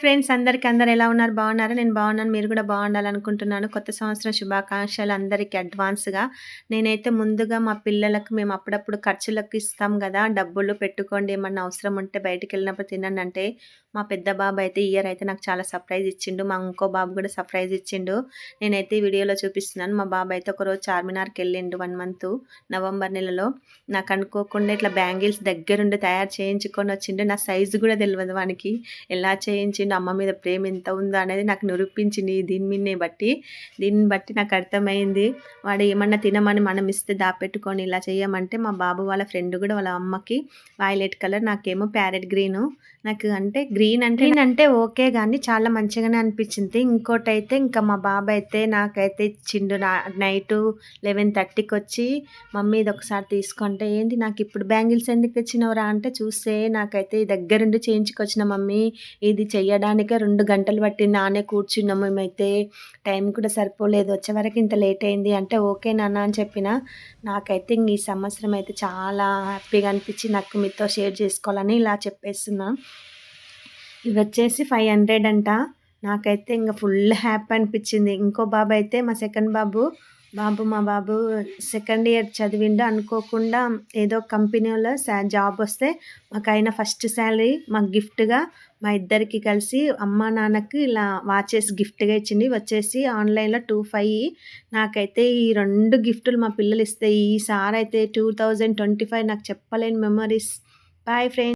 Friends అందరికి అందరు ఎలా ఉన్నారు? బాగున్నారా? నేను బాగున్నాను మీరు కూడా బాగుండాలనుకుంటున్నాను. కొత్త సంవత్సరం శుభాకాంక్షలు అందరికీ అడ్వాన్స్గా. నేనైతే ముందుగా మా పిల్లలకు మేము అప్పుడప్పుడు ఖర్చులకు ఇస్తాం కదా డబ్బులు పెట్టుకోండి ఏమన్నా అవసరం ఉంటే బయటికి వెళ్ళినప్పుడు తినండి అంటే మా పెద్ద బాబు అయితే ఇయర్ అయితే నాకు చాలా సర్ప్రైజ్ ఇచ్చిండు మా ఇంకో బాబు కూడా సర్ప్రైజ్ ఇచ్చిండు. నేనైతే ఈ వీడియోలో చూపిస్తున్నాను మా బాబు అయితే ఒకరోజు చార్మినార్కి వెళ్ళిండు వన్ మంత్ నవంబర్ నెలలో. నాకు అనుకోకుండా ఇట్లా బ్యాంగిల్స్ దగ్గరుండి తయారు చేయించుకొని వచ్చిండు నా సైజు కూడా తెలియదు వానికి. ఎలా చేయించిండు అమ్మ మీద ప్రేమ ఎంత ఉందో అనేది నాకు నిరూపించింది దీని మీదనే బట్టి. దీన్ని బట్టి నాకు అర్థమైంది. వాడు ఏమన్నా తినమని మనం ఇస్తే దాపెట్టుకొని ఇలా చేయమంటే మా బాబు వాళ్ళ ఫ్రెండ్ కూడా వాళ్ళ అమ్మకి వైలెట్ కలర్ నాకేమో ప్యారెట్ గ్రీను. నాకు అంటే గ్రీన్ అంటే అంటే ఓకే కానీ చాలా మంచిగానే అనిపించింది. ఇంకోటి అయితే ఇంకా మా బాబాయ్ అయితే నాకైతే ఇచ్చిండు నైట్ లెవెన్ థర్టీకి వచ్చి మమ్మీ ఇది ఒకసారి తీసుకుంటే ఏంటి నాకు ఇప్పుడు బ్యాంగిల్స్ ఎందుకు తెచ్చినవరా అంటే చూస్తే నాకైతే దగ్గరుండి చేయించుకొచ్చిన మమ్మీ ఇది చెయ్యడానికే రెండు గంటలు పట్టింది. ఆనే కూర్చున్నాము మేమైతే టైం కూడా సరిపోలేదు. వచ్చేవరకు ఇంత లేట్ అయింది అంటే ఓకే నాన్న అని చెప్పిన. నాకైతే ఈ సంవత్సరం అయితే చాలా హ్యాపీగా అనిపించి నాకు మీతో షేర్ చేసుకోవాలని ఇలా చెప్పేస్తున్నాను ఇవి వచ్చేసి ఫైవ్ హండ్రెడ్ అంట. నాకైతే ఇంకా ఫుల్ హ్యాపీ అనిపించింది. ఇంకో బాబు అయితే మా సెకండ్ బాబు బాబు మా బాబు సెకండ్ ఇయర్ చదివిండు. అనుకోకుండా ఏదో కంపెనీలో జాబ్ వస్తే మాకైనా ఫస్ట్ శాలరీ మాకు గిఫ్ట్గా మా ఇద్దరికి కలిసి అమ్మ నాన్నకి ఇలా వాచెస్ గిఫ్ట్గా ఇచ్చింది. వచ్చేసి ఆన్లైన్లో టూ ఫైవ్ నాకైతే ఈ రెండు గిఫ్టులు మా పిల్లలు ఇస్తే ఈసారి అయితే టూ థౌజండ్ ట్వంటీ ఫైవ్ నాకు చెప్పలేని మెమరీస్ బాయ్ ఫ్రెండ్స్